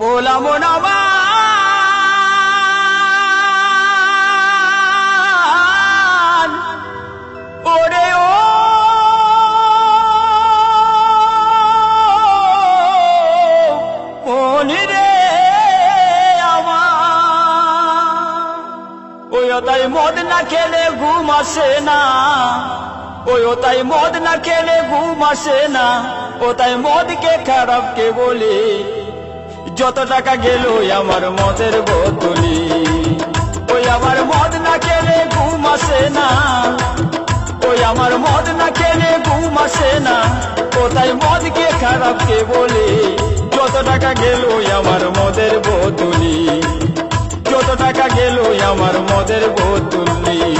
বলাম না মান। ওরে ও মনি রে আমার। ওই তাই মদ না খেলে ঘুম আসে না। ওই তাই মদ না খেলে ঘুম আসে না। ও তাই মদকে খারাপ কে বলে যত টাকা গেল আমার মদের বদলি। ওই আমার মদ না খেলে ঘুম আসে না। ওই আমার মদ না খেলে ঘুম আসে না। ও মদ কে খারাপ কে বলে? যত টাকা গেল আমার মদের বোতলি যত টাকা গেল আমার মদের বোতলি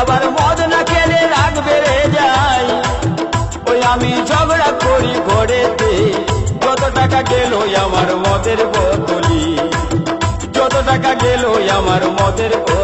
আবার মদ না খেলে রাগ বেড়ে যায়। ওই আমি ঝগড়া করি ঘরেতে, যত টাকা গেল আমার মদের বোতলি যত টাকা গেল আমার মদের বোতলি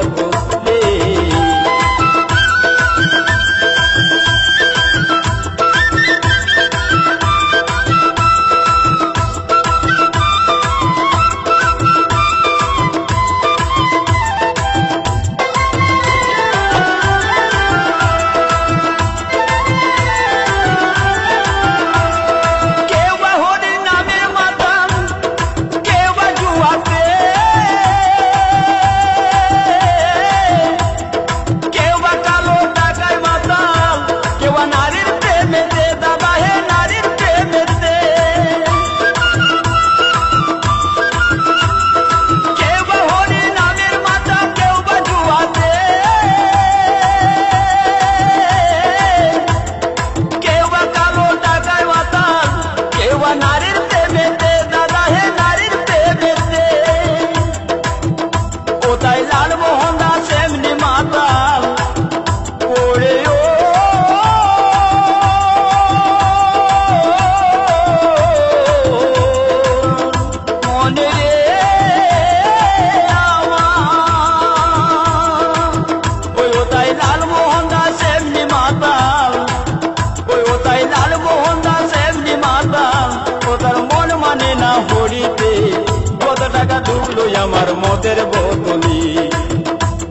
মদের বোতলি।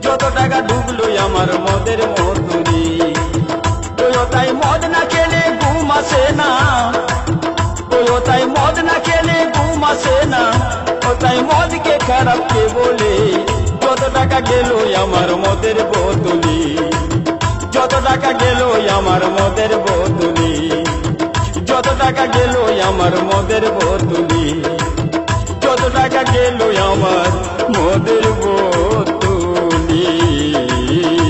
যত টাকা ডুবলো আমার মদের ও তাই মদ না খেলে ঘুম আসে না। তাই মদ না খেলে ঘুম আসে না। তাই মদকে খারাপ কে বলে? যত টাকা গেল আমার মদের বোতলি। যত টাকা গেল আমার মদের বোতলি। যত টাকা গেল আমার মদের টাকা গেল আমার মদের